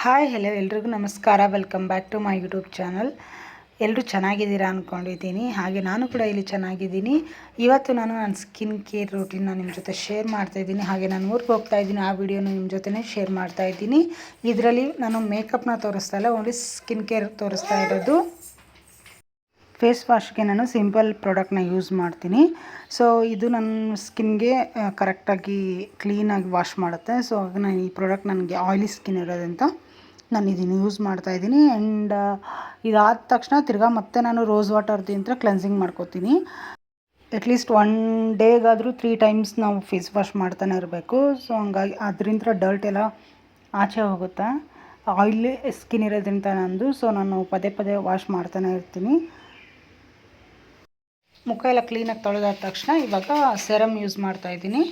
Hi hello ಎಲ್ರಿಗೂ ನಮಸ್ಕಾರ. Welcome back to my YouTube channel ಎಲ್ಲರೂ ಚೆನ್ನಾಗಿದ್ದೀರಾ ಅಂದ್ಕೊಂಡಿದ್ದೀನಿ ಹಾಗೆ ನಾನು ಕೂಡ ಇಲ್ಲಿ ಚೆನ್ನಾಗಿದ್ದೀನಿ. ಇವತ್ತು ನಾನು ನನ್ನ ಸ್ಕಿನ್ ಕೇರ್ ರೂಟೀನ್ನ ನಿಮ್ಮ ಜೊತೆ ಶೇರ್ ಮಾಡ್ತಾ ಇದ್ದೀನಿ. ಹಾಗೆ ನಾನು ಊರಿಗೆ ಹೋಗ್ತಾ ಇದ್ದೀನಿ. ಆ ವಿಡಿಯೋನ ನಿಮ್ಮ ಜೊತೆನೇ ಶೇರ್ ಮಾಡ್ತಾ ಇದ್ದೀನಿ. ಇದರಲ್ಲಿ ನಾನು ಮೇಕಪ್ನ ತೋರಿಸ್ತಾ ಇಲ್ಲ ಓನ್ಲಿ ಸ್ಕಿನ್ ಕೇರ್ ತೋರಿಸ್ತಾ ಇರೋದು. ಫೇಸ್ ವಾಶ್ಗೆ ನಾನು ಸಿಂಪಲ್ ಪ್ರಾಡಕ್ಟ್ನ ಯೂಸ್ ಮಾಡ್ತೀನಿ. ಸೊ ಇದು ನನ್ನ ಸ್ಕಿನ್ಗೆ ಕರೆಕ್ಟಾಗಿ ಕ್ಲೀನಾಗಿ ವಾಶ್ ಮಾಡುತ್ತೆ. ಸೊ ನಾನು ಈ ಪ್ರಾಡಕ್ಟ್ ನನಗೆ ಆಯಿಲಿ ಸ್ಕಿನ್ ಇರೋದಂತ ನಾನು ಇದನ್ನು ಯೂಸ್ ಮಾಡ್ತಾ ಇದ್ದೀನಿ. ಆ್ಯಂಡ್ ಇದಾದ ತಕ್ಷಣ ತಿರ್ಗಾ ಮತ್ತೆ ನಾನು ರೋಸ್ ವಾಟರ್ದಿಂತ ಕ್ಲೆನ್ಸಿಂಗ್ ಮಾಡ್ಕೋತೀನಿ. ಅಟ್ಲೀಸ್ಟ್ ಒನ್ ಡೇಗಾದರೂ ತ್ರೀ ಟೈಮ್ಸ್ ನಾವು ಫೇಸ್ ವಾಶ್ ಮಾಡ್ತಾನೆ ಇರಬೇಕು. ಸೊ ಹಂಗಾಗಿ ಅದರಿಂದ ಡರ್ಟ್ ಎಲ್ಲ ಆಚೆ ಹೋಗುತ್ತೆ. ಆಯಿಲಿ ಸ್ಕಿನ್ ಇರೋದ್ರಿಂದ ನಂದು. ಸೊ ನಾನು ಪದೇ ಪದೇ ವಾಶ್ ಮಾಡ್ತಾನೆ ಇರ್ತೀನಿ. ಮುಖ ಎಲ್ಲ ಕ್ಲೀನಾಗಿ ತೊಳೆದಾದ ತಕ್ಷಣ ಇವಾಗ ಸೆರಮ್ ಯೂಸ್ ಮಾಡ್ತಾ ಇದ್ದೀನಿ.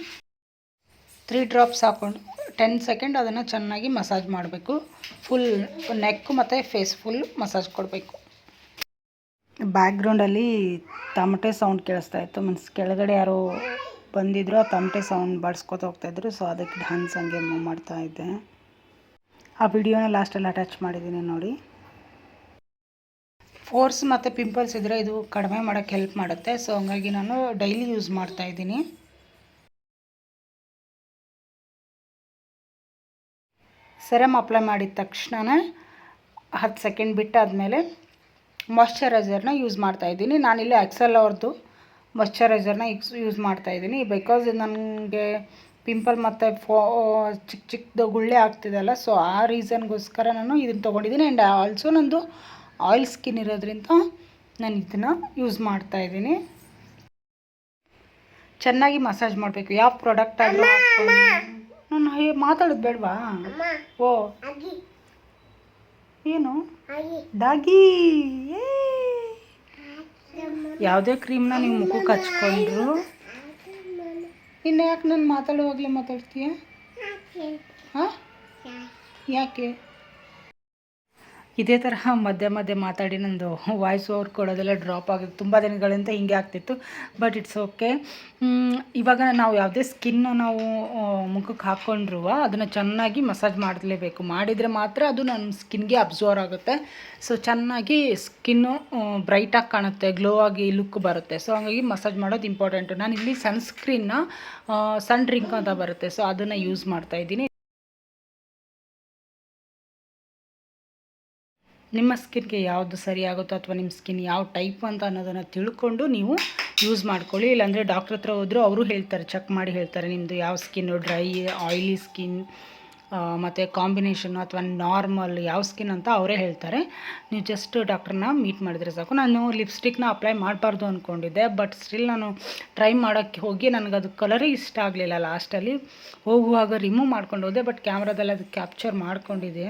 ತ್ರೀ ಡ್ರಾಪ್ಸ್ ಹಾಕ್ಕೊಂಡು ಟೆನ್ ಸೆಕೆಂಡ್ ಅದನ್ನು ಚೆನ್ನಾಗಿ ಮಸಾಜ್ ಮಾಡಬೇಕು. ಫುಲ್ ನೆಕ್ ಮತ್ತು ಫೇಸ್ ಫುಲ್ ಮಸಾಜ್ ಕೊಡಬೇಕು. ಬ್ಯಾಕ್ಗ್ರೌಂಡಲ್ಲಿ ತಮಟೆ ಸೌಂಡ್ ಕೇಳಿಸ್ತಾ ಇತ್ತು. ಮೀನ್ಸ್ ಕೆಳಗಡೆ ಯಾರೋ ಬಂದಿದ್ರು, ಆ ತಮಟೆ ಸೌಂಡ್ ಬಾಡಿಸ್ಕೊತ ಹೋಗ್ತಾಯಿದ್ರು ಸೊ ಅದಕ್ಕೆ ಡ್ಯಾನ್ಸ್ ಹಂಗೆ ಮೂವ್ ಮಾಡ್ತಾ ಇದ್ದೆ. ಆ ವಿಡಿಯೋನ ಲಾಸ್ಟಲ್ಲಿ ಅಟ್ಯಾಚ್ ಮಾಡಿದ್ದೀನಿ ನೋಡಿ. ಫೋರ್ಸ್ ಮತ್ತು ಪಿಂಪಲ್ಸ್ ಇದ್ದರೆ ಇದು ಕಡಿಮೆ ಮಾಡೋಕ್ಕೆ ಹೆಲ್ಪ್ ಮಾಡುತ್ತೆ. ಸೊ ಹಂಗಾಗಿ ನಾನು ಡೈಲಿ ಯೂಸ್ ಮಾಡ್ತಾ ಇದ್ದೀನಿ. ಸೆರಮ್ ಅಪ್ಲೈ ಮಾಡಿದ ತಕ್ಷಣವೇ ಹತ್ತು ಸೆಕೆಂಡ್ ಬಿಟ್ಟಾದಮೇಲೆ ಮಾಯಶ್ಚರೈಸರ್ನ ಯೂಸ್ ಮಾಡ್ತಾ ಇದ್ದೀನಿ. ನಾನಿಲ್ಲಿ ಎಕ್ಸೆಲ್ ಅವ್ರದ್ದು ಮಾಯಶ್ಚರೈಸರ್ನ ಯೂಸ್ ಯೂಸ್ ಮಾಡ್ತಾ ಇದ್ದೀನಿ. ಬಿಕಾಸ್ ನನಗೆ ಪಿಂಪಲ್ ಮತ್ತು ಫೋ, ಚಿಕ್ಕ ಚಿಕ್ಕದು ಗುಳ್ಳೆ ಆಗ್ತಿದೆಯಲ್ಲ ಸೊ ಆ ರೀಸನ್ಗೋಸ್ಕರ ನಾನು ಇದನ್ನು ತೊಗೊಂಡಿದ್ದೀನಿ. ಆ್ಯಂಡ್ ಆಲ್ಸೋ ನಂದು ಆಯಿಲ್ ಸ್ಕಿನ್ ಇರೋದ್ರಿಂದ ನಾನು ಇದನ್ನು ಯೂಸ್ ಮಾಡ್ತಾ ಇದ್ದೀನಿ. ಚೆನ್ನಾಗಿ ಮಸಾಜ್ ಮಾಡಬೇಕು. ಯಾವ ಪ್ರಾಡಕ್ಟ್ ಆದರೂ ನಾನು ಮಾತಾಡೋದು ಬೇಡವಾ? ಓ. ಏನು? ಡಾಗಿ. ಯಾವುದೇ ಕ್ರೀಮ್ನ ನೀವು ಮುಖಕ್ಕೆ ಹಚ್ಕೊಂಡ್ರು. ಇನ್ನು ಯಾಕೆ ನಾನು ಮಾತಾಡೋವಾಗಲೇ ಮಾತಾಡ್ತೀಯ? ಹಾಂ? ಯಾಕೆ? ಇದೇ ತರಹ ಮಧ್ಯೆ ಮಧ್ಯೆ ಮಾತಾಡಿ ನಂದು ವಾಯ್ಸ್ ಓವರ್ ಕೊಡೋದೆಲ್ಲ ಡ್ರಾಪ್ ಆಗಿತ್ತು. ತುಂಬ ದಿನಗಳಿಂದ ಹಿಂಗೆ ಆಗ್ತಿತ್ತು ಬಟ್ ಇಟ್ಸ್ ಓಕೆ ಇವಾಗ ನಾವು ಯಾವುದೇ ಸ್ಕಿನ್ನ ನಾವು ಮುಖಕ್ಕೆ ಹಾಕ್ಕೊಂಡ್ರೂ ಅದನ್ನು ಚೆನ್ನಾಗಿ ಮಸಾಜ್ ಮಾಡಲೇಬೇಕು. ಮಾಡಿದರೆ ಮಾತ್ರ ಅದು ನನ್ನ ಸ್ಕಿನ್ಗೆ ಅಬ್ಸರ್ವ್ ಆಗುತ್ತೆ. ಸೊ ಚೆನ್ನಾಗಿ ಸ್ಕಿನ್ನು ಬ್ರೈಟಾಗಿ ಕಾಣುತ್ತೆ ಗ್ಲೋ ಆಗಿ ಲುಕ್ ಬರುತ್ತೆ. ಸೊ ಹಾಗಾಗಿ ಮಸಾಜ್ ಮಾಡೋದು ಇಂಪಾರ್ಟೆಂಟು ನಾನು ಇಲ್ಲಿ ಸನ್ಸ್ಕ್ರೀನ್ನ ಸನ್ ಡ್ರಿಂಕ್ ಅಂತ ಬರುತ್ತೆ. ಸೊ ಅದನ್ನು ಯೂಸ್ ಮಾಡ್ತಾ ನಿಮ್ಮ ಸ್ಕಿನ್ಗೆ ಯಾವುದು ಸರಿಯಾಗುತ್ತೋ ಅಥವಾ ನಿಮ್ಮ ಸ್ಕಿನ್ ಯಾವ ಟೈಪ್ ಅಂತ ಅನ್ನೋದನ್ನು ತಿಳ್ಕೊಂಡು ನೀವು ಯೂಸ್ ಮಾಡ್ಕೊಳ್ಳಿ. ಇಲ್ಲಾಂದರೆ ಡಾಕ್ಟ್ರ್ ಹತ್ರ ಹೋದರೂ ಅವರು ಹೇಳ್ತಾರೆ, ಚೆಕ್ ಮಾಡಿ ಹೇಳ್ತಾರೆ ನಿಮ್ಮದು ಯಾವ ಸ್ಕಿನ್ನು ಡ್ರೈ, ಆಯಿಲಿ ಸ್ಕಿನ್ ಮತ್ತು ಕಾಂಬಿನೇಷನ್ ಅಥವಾ ನಾರ್ಮಲ್ ಯಾವ ಸ್ಕಿನ್ ಅಂತ ಅವರೇ ಹೇಳ್ತಾರೆ. ನೀವು ಜಸ್ಟ್ ಡಾಕ್ಟ್ರನ್ನ ಮೀಟ್ ಮಾಡಿದರೆ ಸಾಕು. ನಾನು ಲಿಪ್ಸ್ಟಿಕ್ನ ಅಪ್ಲೈ ಮಾಡಬಾರ್ದು ಅಂದ್ಕೊಂಡಿದ್ದೆ ಬಟ್ ಸ್ಟಿಲ್ ನಾನು ಟ್ರೈ ಮಾಡೋಕ್ಕೆ ಹೋಗಿ ನನಗೆ ಅದು ಕಲರೇ ಇಷ್ಟ ಆಗಲಿಲ್ಲ. ಲಾಸ್ಟಲ್ಲಿ ಹೋಗುವಾಗ ರಿಮೂವ್ ಮಾಡ್ಕೊಂಡು ಹೋದೆ, ಬಟ್ ಕ್ಯಾಮ್ರಾದಲ್ಲಿ ಅದು ಕ್ಯಾಪ್ಚರ್ ಮಾಡ್ಕೊಂಡಿದ್ದೆ.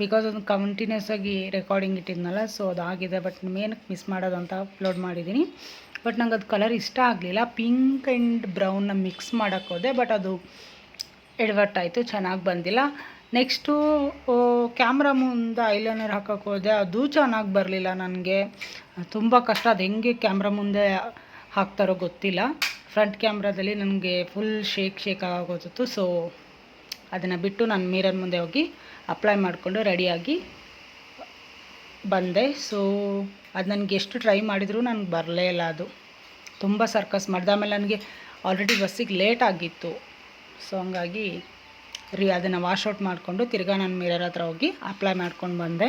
ಬಿಕಾಸ್ ಅದು ಕಂಟಿನ್ಯೂಸ್ ಆಗಿ ರೆಕಾರ್ಡಿಂಗ್ ಇಟ್ಟಿದ್ನಲ್ಲ ಸೊ ಅದಾಗಿದೆ ಬಟ್ ಮೇನಕ್ಕೆ ಮಿಸ್ ಮಾಡೋದು ಅಂತ ಅಪ್ಲೋಡ್ ಮಾಡಿದ್ದೀನಿ. ಬಟ್ ನಂಗೆ ಅದು ಕಲರ್ ಇಷ್ಟ ಆಗಲಿಲ್ಲ. ಪಿಂಕ್ ಆ್ಯಂಡ್ ಬ್ರೌನ್ನ ಮಿಕ್ಸ್ ಮಾಡೋಕ್ಕೆ ಹೋದೆ ಬಟ್ ಅದು ಎಡವಟ್ಟಾಯಿತು ಚೆನ್ನಾಗಿ ಬಂದಿಲ್ಲ. ನೆಕ್ಸ್ಟು ಕ್ಯಾಮ್ರಾ ಮುಂದೆ ಐಲೈನರ್ ಹಾಕೋಕ್ಕೆ ಹೋದೆ, ಅದು ಚೆನ್ನಾಗಿ ಬರಲಿಲ್ಲ ನನಗೆ. ತುಂಬ ಕಷ್ಟ, ಅದು ಹೆಂಗೆ ಕ್ಯಾಮ್ರಾ ಮುಂದೆ ಹಾಕ್ತಾರೋ ಗೊತ್ತಿಲ್ಲ. ಫ್ರಂಟ್ ಕ್ಯಾಮ್ರಾದಲ್ಲಿ ನನಗೆ ಫುಲ್ ಶೇಕ್ ಶೇಕ್ ಆಗೋತಿತ್ತು ಸೊ ಅದನ್ನು ಬಿಟ್ಟು ನಾನು ಮಿರರ್ ಮುಂದೆ ಹೋಗಿ ಅಪ್ಲೈ ಮಾಡಿಕೊಂಡು ರೆಡಿಯಾಗಿ ಬಂದೆ. ಸೊ ಅದು ನನಗೆ ಎಷ್ಟು ಟ್ರೈ ಮಾಡಿದರೂ ನನಗೆ ಬರಲೇ ಇಲ್ಲ ಅದು. ತುಂಬ ಸರ್ಕಸ್ ಮಾಡಿದೆ. ಆಮೇಲೆ ನನಗೆ ಆಲ್ರೆಡಿ ಬಸ್ಸಿಗೆ ಲೇಟ್ ಆಗಿತ್ತು. ಸೊ ಹಂಗಾಗಿ ರೀ, ಅದನ್ನು ವಾಶ್ ಔಟ್ ಮಾಡಿಕೊಂಡು ತಿರ್ಗಾ ನಾನು ಮಿರರ್ ಹತ್ರ ಹೋಗಿ ಅಪ್ಲೈ ಮಾಡ್ಕೊಂಡು ಬಂದೆ.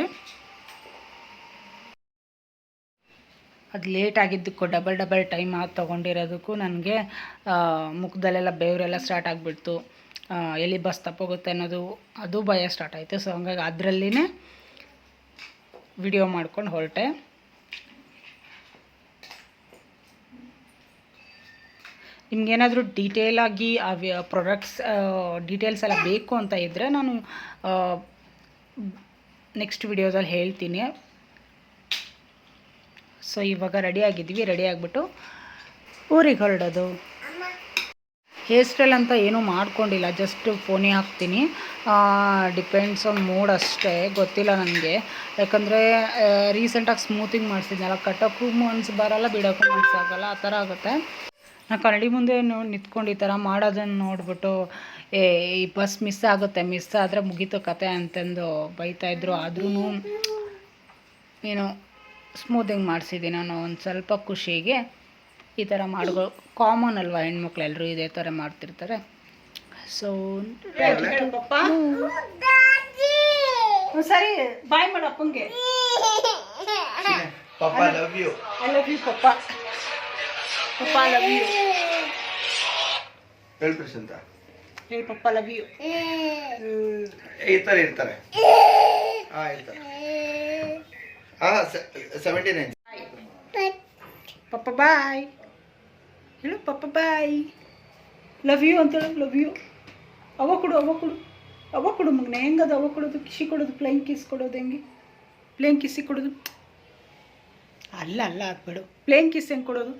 ಅದು ಲೇಟ್ ಆಗಿದ್ದಕ್ಕೂ ಡಬಲ್ ಡಬಲ್ ಟೈಮ್ ಆಗಿ ತೊಗೊಂಡಿರೋದಕ್ಕೂ ನನಗೆ ಮುಖದಲ್ಲೆಲ್ಲ ಬೇವರೆಲ್ಲ ಸ್ಟಾರ್ಟ್ ಆಗಿಬಿಡ್ತು. ಎಲ್ಲಿ ಬಸ್ ತಪ್ಪೋಗುತ್ತೆ ಅನ್ನೋದು, ಅದು ಭಯ ಸ್ಟಾರ್ಟ್ ಆಯಿತು. ಸೊ ಹಂಗಾಗಿ ಅದರಲ್ಲಿನೇ ವಿಡಿಯೋ ಮಾಡ್ಕೊಂಡು ಹೊರಟೆ. ನಿಮಗೇನಾದರೂ ಡೀಟೇಲಾಗಿ ಆ ಪ್ರಾಡಕ್ಟ್ಸ್ ಡೀಟೇಲ್ಸ್ ಎಲ್ಲ ಬೇಕು ಅಂತ ಇದ್ದರೆ ನಾನು ನೆಕ್ಸ್ಟ್ ವಿಡಿಯೋದಲ್ಲಿ ಹೇಳ್ತೀನಿ. ಸೊ ಇವಾಗ ರೆಡಿ ಆಗಿದ್ವಿ ರೆಡಿ ಆಗಿಬಿಟ್ಟು ಊರಿಗೆ ಹೊರಡೋದು. ಹೇರ್ ಸ್ಟೈಲ್ ಅಂತ ಏನೂ ಮಾಡ್ಕೊಂಡಿಲ್ಲ ಜಸ್ಟ್ ಫೋನಿ ಹಾಕ್ತೀನಿ. ಡಿಪೆಂಡ್ಸ್ ಆನ್ ಮೂಡ್ ಅಷ್ಟೇ, ಗೊತ್ತಿಲ್ಲ ನನಗೆ ಯಾಕಂದರೆ ರೀಸೆಂಟಾಗಿ ಸ್ಮೂತಿಂಗ್ ಮಾಡಿಸಿದ್ನಲ್ಲ ಕಟ್ಟೋಕ್ಕೂ ಮನ್ಸು ಬರಲ್ಲ, ಬಿಡೋಕ್ಕೂ ಮನ್ಸಾಗಲ್ಲ ಆ ಥರ ಆಗುತ್ತೆ. ನಾನು ಕನ್ನಡಿ ಮುಂದೆ ನಿಂತ್ಕೊಂಡು ಈ ಥರ ಮಾಡೋದನ್ನು ನೋಡಿಬಿಟ್ಟು, ಏ, ಈ ಬಸ್ ಮಿಸ್ ಆಗುತ್ತೆ ಮಿಸ್ ಆದರೆ ಮುಗೀತು ಕತೆ ಅಂತಂದು ಬೈತಾಯಿದ್ರು ಆದ್ರೂ ಏನು ಸ್ಮೂತಿಂಗ್ ಮಾಡಿಸಿದ್ದೀನಿ ನಾನು ಒಂದು ಸ್ವಲ್ಪ ಖುಷಿಗೆ. ಈ ಥರ ಮಾಡೋ ಕಾಮನ್ ಅಲ್ವಾ ಹೆಣ್ಮಕ್ಳು ಎಲ್ಲರೂ ಇದೇ ಥರ ಮಾಡ್ತಿರ್ತಾರೆ. ಸೊ ಸರಿ ಬಾಯ್ ಮಾಡು ಅಪ್ಪಂಗೆ. ಪಾಪ love you I love you ಪಪ್ಪ. ಪಪ್ಪ ಲವ್ ಯು ಹೇಳಿ ಪ್ರಶಾಂತ. ಹೇಳಿ ಪಪ್ಪ ಲವ್ ಯು ಇರ್ತಾರೆ ಇರ್ತಾರೆ. ಹಾ ಇರ್ತಾರೆ. ಹಾ ಸೆವೆಂಟಿ ನೈನ್ ಪಪ್ಪ ಬಾಯ್ ಹೇಳು ಪಪ್ಪ, ಬಾಯ್. ಲವ್ ಯು ಅಂತ ಹೇಳು ಲವ್ ಯು ಅವ ಕೊಡು ಅವ ಕೊಡು. ಅವ ಕೊಡು ಮಗನ. ಹೆಂಗದು ಅವ ಕೊಡೋದು? ಕಿಸಿ ಕೊಡೋದು ಪ್ಲೇನ್ ಕಿಸ್ ಕೊಡೋದು ಹೆಂಗೆ? ಪ್ಲೇನ್ ಕಿಸಿ ಕೊಡೋದು? ಅಲ್ಲ ಅಲ್ಲ ಆಗ್ಬೇಡು ಪ್ಲೇನ್ ಕಿಸ್ ಹೆಂಗೆ ಕೊಡೋದು?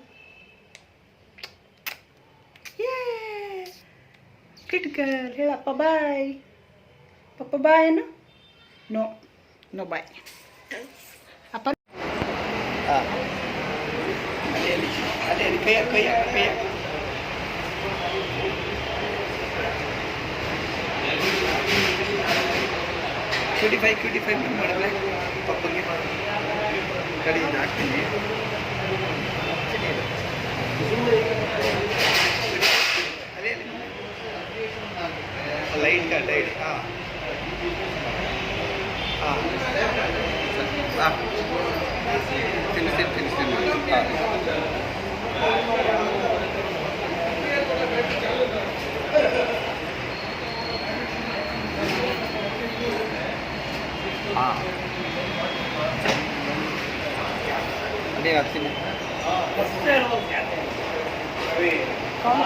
ಕಿಟ್ಕಲ್ ಹೇಳಪ್ಪ ಬಾಯ್. ಪಪ್ಪ, ಬಾಯ್ ಏನು? ನೋ ನೋ ಬಾಯ್ ಅಪ್ಪ ಅಲ್ಲಿ ಅದೇ ಅಲ್ಲಿ ಕೈಯ ಕೈಯ ಕೈಯ ಕ್ಯೂಟಿ ಫೈ ಕ್ಯೂಟಿ ಫೈ ಮಾಡಿದ್ರೆ ಪಪ್ಪಗೆ ಕಡೆಯಿಂದ ಹಾಕ್ತೀನಿ ಅದೇ ಲೈಟ್ ಲೈಟ್ ಹಾಂ ಹಾಂ ಹಾಂ ತಿನ್ನಿಸ್ತೀನಿ ತಿನ್ನಿಸ್ತೀನಿ ಹಾಂ ಹಾಂ ಹತ್ತಿನ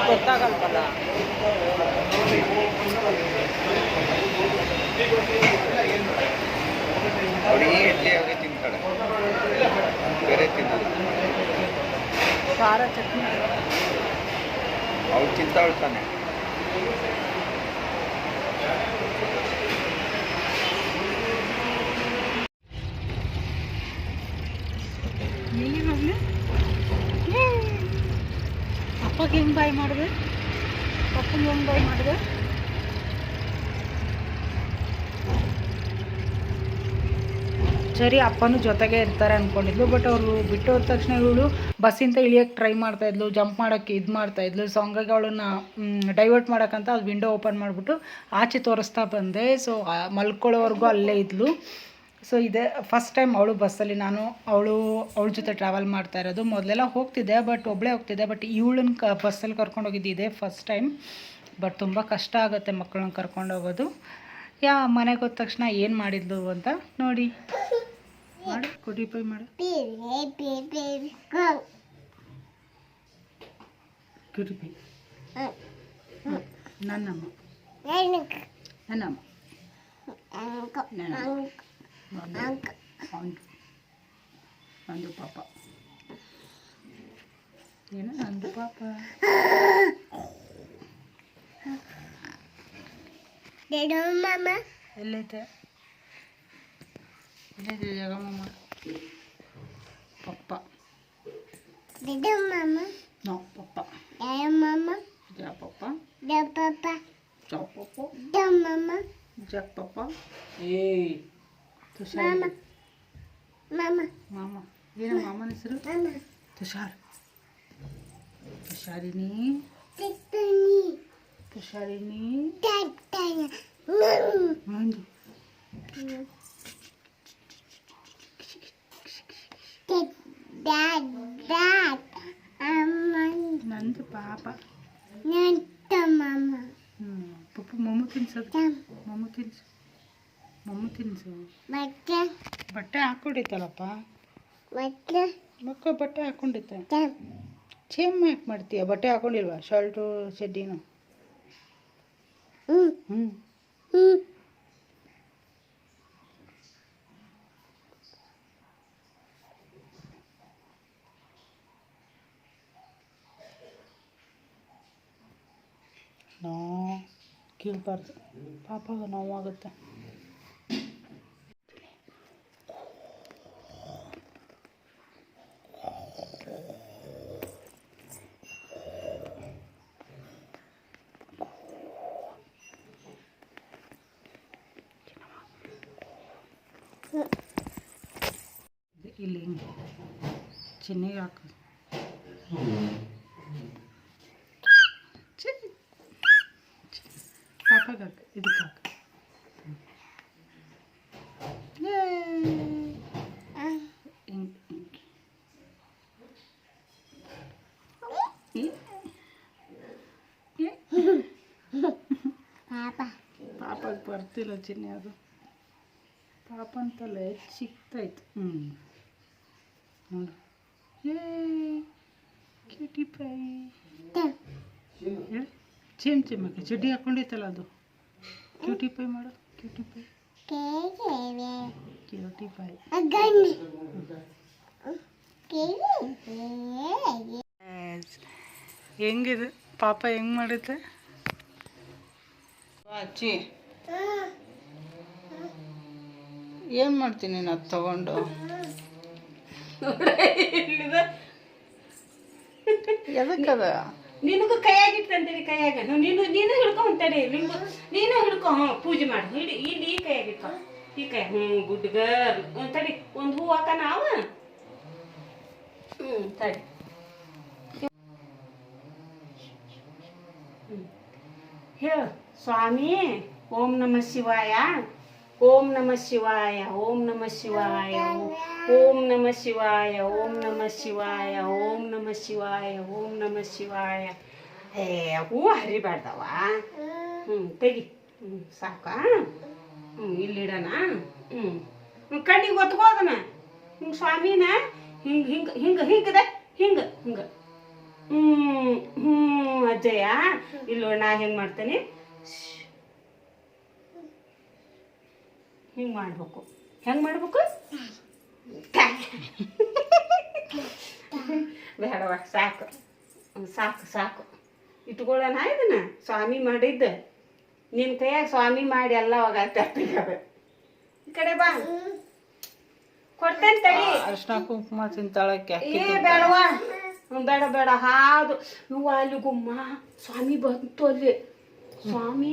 ಗೊತ್ತಾಗಲ್ವಲ್ಲ ಈ ಇಡ್ಲಿ ಅವರೇ ತಿಂತಾಳೆ ಬೇರೆ ತಿನ್ನಲ್ಲ ಖಾರ ಚಟ್ನಿ ಅವ್ಳು ತಿಂತಾಳು ಅಪ್ಪಗೆ ಹೆಂಗೆ ಬಾಯ್ ಮಾಡಿದೆ? ಪಪ್ಪಂಗೆ ಹೆಂಗೆ ಬಾಯ್ ಮಾಡಿದೆ? ಸರಿ, ಅಪ್ಪನೂ ಜೊತೆಗೆ ಇರ್ತಾರೆ ಅಂದ್ಕೊಂಡಿದ್ಲು ಬಟ್ ಅವರು ಬಿಟ್ಟು ಹೋದ ತಕ್ಷಣ ಇವಳು ಬಸ್ಸಿಂದ ಇಳಿಯೋಕ್ಕೆ ಟ್ರೈ ಮಾಡ್ತಾಯಿದ್ಲು ಜಂಪ್ ಮಾಡೋಕ್ಕೆ ಇದು ಮಾಡ್ತಾಯಿದ್ಲು ಸೊ ಹಂಗಾಗಿ ಅವಳನ್ನ ಡೈವರ್ಟ್ ಮಾಡೋಕ್ಕಂತ ಅದು ವಿಂಡೋ ಓಪನ್ ಮಾಡಿಬಿಟ್ಟು ಆಚೆ ತೋರಿಸ್ತಾ ಬಂದೆ ಸೊ ಮಲ್ಕೊಳ್ಳೋವರೆಗೂ ಅಲ್ಲೇ ಇದ್ಲು. ಸೊ ಇದೆ ಫಸ್ಟ್ ಟೈಮ್ ಅವಳು ಬಸ್ಸಲ್ಲಿ ನಾನು ಅವಳು ಅವಳ ಜೊತೆ ಟ್ರಾವೆಲ್ ಮಾಡ್ತಾ ಇರೋದು. ಮೊದಲೆಲ್ಲ ಹೋಗ್ತಿದ್ದೆ ಬಟ್ ಒಬ್ಬಳೇ ಹೋಗ್ತಿದ್ದೆ ಬಟ್ ಇವಳನ್ನ ಕ ಬಸ್ಸಲ್ಲಿ ಕರ್ಕೊಂಡು ಹೋಗಿದ್ದು ಇದೆ ಫಸ್ಟ್ ಟೈಮ್ ಬಟ್ ತುಂಬ ಕಷ್ಟ ಆಗುತ್ತೆ ಮಕ್ಕಳನ್ನ ಕರ್ಕೊಂಡು ಹೋಗೋದು. ಯಾ ಮನೆಗೆ ಹೋದ ತಕ್ಷಣ ಏನು ಮಾಡಿದ್ಲು ಅಂತ ನೋಡಿ. ಮಾಡಿ ಕುಡಿ ಪೈ ಮಾಡು. ಕುಡಿ ಪೈ ನನ್ನಮ್ಮ. ನನ್ನಮ್ಮ. ನನ್ನ ನಂದು ನಂದು ಪಾಪ ಏನು ನಂದು ಪಾಪ ಎಲ್ಲೈತೆ ಎಲ್ಲೈತೆ ಜಗಮಮ್ಮ ಪಪ್ಪ ನೋ ಪಪ್ಪ ಜಾ ಪಪ್ಪ ಜಾ ಪಪ್ಪ ಜಾ ಪಪ್ಪ ಏಯ್ ತುಷಾರ್ ಮಾಮ ಏನು ಮಾಮನ ಹೆಸರು ತುಷಾರ್ ತುಷಾರಿನಿ ತುಷಾರಿನಿ ಮಂಜು ನಂದು ಪಾಪ ಹ್ಞೂ ಪಪ್ಪ ಮೊಮ್ಮು ತಿನ್ಸೋದು ಮೊಮ್ಮು ತಿನ್ಸು ಮೊಮ್ಮು ತಿನ್ಸು. ಬಟ್ಟೆ ಹಾಕೊಂಡಿತ್ತಲ್ಲಪ್ಪ? ಮಕ್ಕ ಬಟ್ಟೆ ಹಾಕೊಂಡಿತ್ತ. ಚೇಮ್ ಯಾಕೆ ಮಾಡ್ತೀಯ? ಬಟ್ಟೆ ಹಾಕೊಂಡಿಲ್ವಾ? ಶರ್ಟು ಚಡ್ಡಿನು? ಹ್ಞೂ ನೋ ಕೀಳ್ಬಾರ್ದು. ಪಾಪ ನೋವಾಗುತ್ತೆ. ಇಲ್ಲಿ ಹಿಂಗೆ ಚಿನ್ನಿಗೆ ಹಾಕು ಚಿ- ಚಿ- ಪಾಪಗೆ ಹಾಕು ಇದಕ್ಕೆ ಹಾಕು ಯೇ. ಹಿಂಗ್- ಹಿಂಗ್. ಈ- ಈ- ಪಾಪಗೆ ಬರ್ತಿಲ್ಲ ಚಿನ್ನಿ ಅದು ಪಾಪ ಅಂತಲ್ಲ ಸಿಕ್ತಾಯ್ತು ಹ್ಞೂ ನೋಡು. ಏ ಕ್ಯೂಟಿ ಪೈ ಹೇಳಿ. ಚೇಮ್ ಚೇಮಕ್ಕೆ ಚಡ್ಡಿ ಹಾಕೊಂಡಿತ್ತಲ್ಲ ಅದು. ಕ್ಯೂಟಿ ಪೈ ಮಾಡು ಕ್ಯೂಟಿ ಪೈ ಕ್ಯೂಟಿ ಪೈ ಹೆಂಗಿದೆ? ಪಾಪ ಹೆಂಗ್ ಮಾಡುತ್ತೆ ಅಚ್ಚಿ ಏನು ಮಾಡ್ತೀನಿ ನಾನು ಅದು ತಗೊಂಡು ಎದಕ್ಕದ ನಿನಗೂ ಕೈಯಾಗ. ನೀವು ನೀನು ನೀನು ಹಿಡ್ಕೊ ಅಂತಾನೆ ನಿಮ್ಗೂ ನೀನು ಹಿಡ್ಕೊ ಹ್ಞೂ ಪೂಜೆ ಮಾಡಿ. ಹಿಡಿ ಇಲ್ಲಿ ಈ ಕೈಯಾಗಿ ಇಟ್ಕೊ ಈ ಕೈ ಹ್ಞೂ ಗುಡ್ ಗರ್ಲ್. ಹ್ಞೂ ತಡಿ ಒಂದು ಹೂ ಹಾಕ ನಾವು? ಹ್ಞೂ ತಡಿ. ಹೇಳು ಸ್ವಾಮಿ ಓಂ ನಮ ಶಿವಾಯ. ಓಂ ನಮ ಶಿವಾಯ, ಓಂ ನಮ ಶಿವಾಯ, ಓಂ ನಮ ಶಿವಾಯ, ಓಂ ನಮ ಶಿವಾಯ, ಓಂ ನಮ ಶಿವಾಯ, ಓಂ ನಮ ಶಿವಾಯ. ಏ, ಹೂ ಹರಿಬಾರ್ದವ ಹ್ಞೂ ತೆಗಿ. ಹ್ಞೂ ಸಾಕಾ? ಹ್ಞೂ ಇಲ್ಲಿಡೋಣ ಹ್ಞೂ ಕಣ್ಣಿಗೆ ಒತ್ಕೋದನ ಹಿಂಗೆ ಸ್ವಾಮಿನ. ಹಿಂಗೆ ಹಿಂಗೆ ಹಿಂಗೆ, ಹಿಂಗದೆ. ಹಿಂಗೆ ಹಿಂಗೆ. ಹ್ಞೂ ಹ್ಞೂ ಅಜ್ಜಯ್ಯ ಇಲ್ಲೋ ನಾ ಹೆಂಗೆ ಮಾಡ್ತೇನೆ? ಹಿಂಗೆ ಮಾಡ್ಬೇಕು. ಹೆಂಗೆ ಮಾಡ್ಬೇಕು? ಬೇಡವ ಸಾಕು. ಸಾಕು ಸಾಕು. ಇಟ್ಕೊಳ್ಳೋಣ ಇದನ್ನ? ಸ್ವಾಮಿ ಮಾಡಿದ್ದ. ನಿನ್ ಕೈಯಾಗ ಸ್ವಾಮಿ ಮಾಡಿ ಎಲ್ಲ ಅವಾಗ ಈ ಕಡೆ ಬಾ. ಕೊಡ್ತೇನೆ ತಡಿ. ಅರ್ಶಿನ ಕುಂಕುಮ ತಿಂತಾಳಕ್ಕೆ ಏ ಬೇಡವಾ? ಬೇಡ ಬೇಡ. ಹಾದು. ಇವು ಅಲ್ಲಿ ಗುಮ್ಮ ಸ್ವಾಮಿ ಬಂತು ಅಲ್ಲಿ. ಸ್ವಾಮಿ